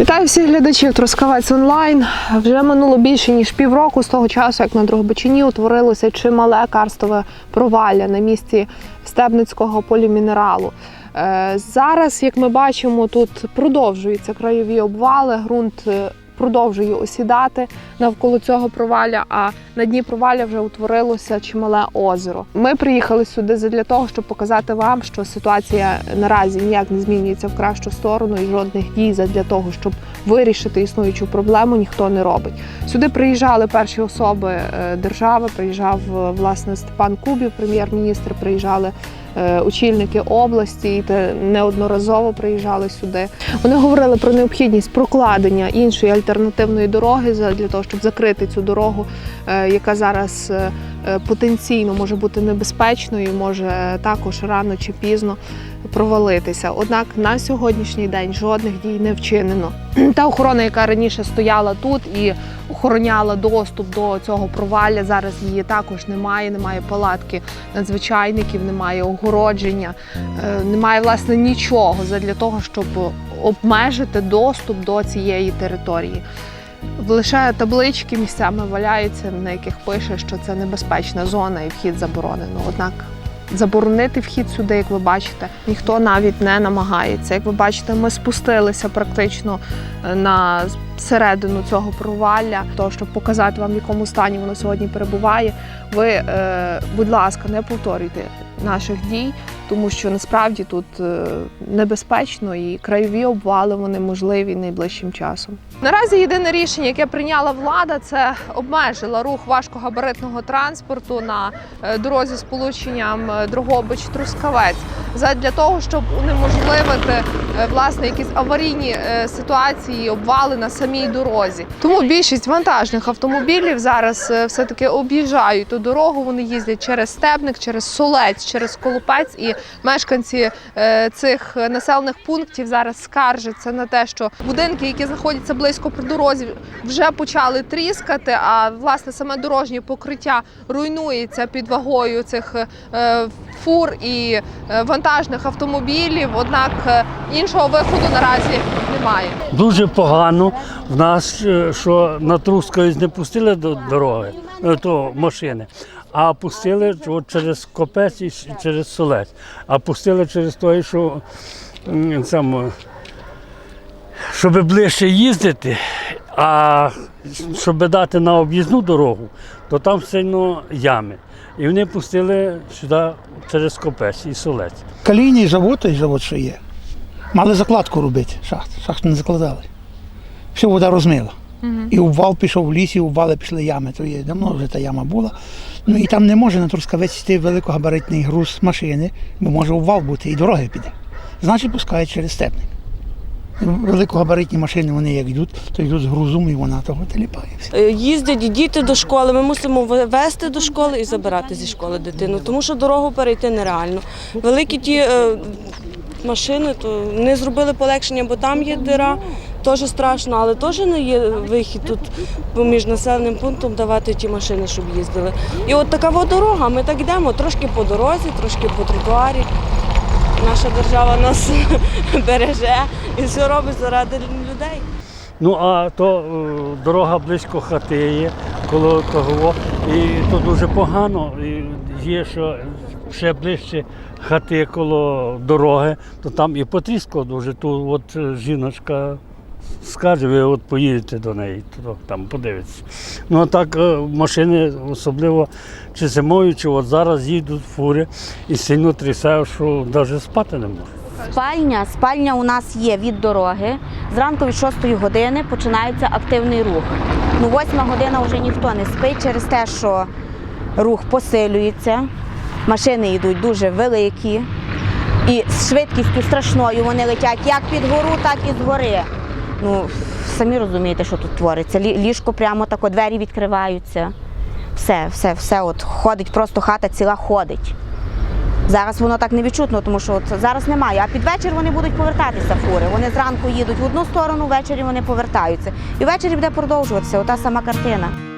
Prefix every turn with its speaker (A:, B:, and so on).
A: Вітаю всіх глядачів Трускавець онлайн. Вже минуло більше ніж півроку з того часу, як на Другобичині утворилося чимале карстове провалля на місці Стебницького полімінералу. Е, Зараз, як ми бачимо, тут продовжуються краєві обвали, ґрунт е, продовжує осідати навколо цього провалля, а на дні провалля вже утворилося чимале озеро. Ми приїхали сюди для того, щоб показати вам, що ситуація наразі ніяк не змінюється в кращу сторону, і жодних дій для того, щоб вирішити існуючу проблему, ніхто не робить. Сюди приїжджали перші особи е, держави. Приїжджав е, власне Степан Кубів, прем'єр-міністр. Приїжджали очільники області, і неодноразово приїжджали сюди. Вони говорили про необхідність прокладення іншої альтернативної дороги для того, щоб закрити цю дорогу, е, яка зараз е, е, потенційно може бути небезпечною, може також рано чи пізно провалитися. Однак на сьогоднішній день жодних дій не вчинено. Та охорона, яка раніше стояла тут і охороняла доступ до цього провалля, зараз її також немає. Немає палатки надзвичайників, немає огородження, е, немає власне нічого для того, щоб обмежити доступ до цієї території. Лише таблички місцями валяються, на яких пише, що це небезпечна зона і вхід заборонено. Однак заборонити вхід сюди, як ви бачите, ніхто навіть не намагається. Як ви бачите, ми спустилися практично е, на середину цього провалля, то щоб показати вам, в якому стані воно сьогодні перебуває. Ви, е, будь ласка, не повторюйте наших дій, тому що насправді тут е, небезпечно і краєві обвали вони можливі найближчим часом. Наразі єдине рішення, яке прийняла влада, це обмежила рух важкогабаритного транспорту на е, дорозі з полученням е, Дрогобич-Трускавець задля того, щоб унеможливити власне якісь аварійні ситуації, обвали на самій дорозі. Тому більшість вантажних автомобілів зараз все таки об'їжджають ту дорогу. Вони їздять через Стебник, через Солець, через Колупець. І мешканці е, цих населених пунктів зараз скаржаться на те, що будинки, які знаходяться близько при дорозі, вже почали тріскати. А власне саме дорожнє покриття руйнується під вагою цих е, фур і е, вантажних автомобілів. Однак іншого виходу наразі немає.
B: Дуже погано в нас, що на Трускавець не пустили до дороги, то машини, а пустили от через Копець і через Солець. А пустили через те, що м, саме, щоб ближче їздити, а щоб дати на об'їзну дорогу, то там сильно ями. І вони пустили сюди через Копець і Солець.
C: Калійний завод, той завод, що є. Мали закладку робити, шахт. Шахту не закладали. Все вода розмила. І обвал пішов в лісі, обвали пішли ями. То є давно вже та яма була. Ну і там не може на Трускавець йти великогабаритний груз машини, бо може обвал бути і дороги піде. Значить, пускають через степник. Великогабаритні машини вони як йдуть, то йдуть з грузом і вона того теліпає.
D: Е, Їздять діти до школи. Ми мусимо вести до школи і забирати зі школи дитину, тому що дорогу перейти нереально. Великі ті е, машини то не зробили полегшення, бо там є дира. Теж страшно, але теж не є вихід тут між населеним пунктом давати ті машини, щоб їздили. І от така от дорога, ми так йдемо трошки по дорозі, трошки по тротуарі. Наша держава нас береже і все робить заради людей.
B: Ну а то е, дорога близько хати є, коло того, і то дуже погано. І є, що ще ближче хати коло дороги, то там і потріскало дуже. Тут от е, жіночка скаже, ви от поїдете до неї, то там подивитися. Ну а так е, машини, особливо чи зимою, чи от зараз їдуть фури і сильно трясає, що навіть спати не можна.
E: Спальня, спальня у нас є від дороги. Зранку від 6 години починається активний рух. Ну, 8 година вже ніхто не спить через те, що рух посилюється, машини йдуть дуже великі і з швидкістю страшною вони летять як під гору, так і згори. Ну, самі розумієте, що тут твориться. Ліжко прямо тако, двері відкриваються. Все, все, все, от ходить, просто хата ціла ходить. Зараз воно так не відчутно, тому що от зараз немає. А під вечір вони будуть повертатися фури. Вони зранку їдуть в одну сторону, ввечері вони повертаються. І ввечері буде продовжуватися ота сама картина.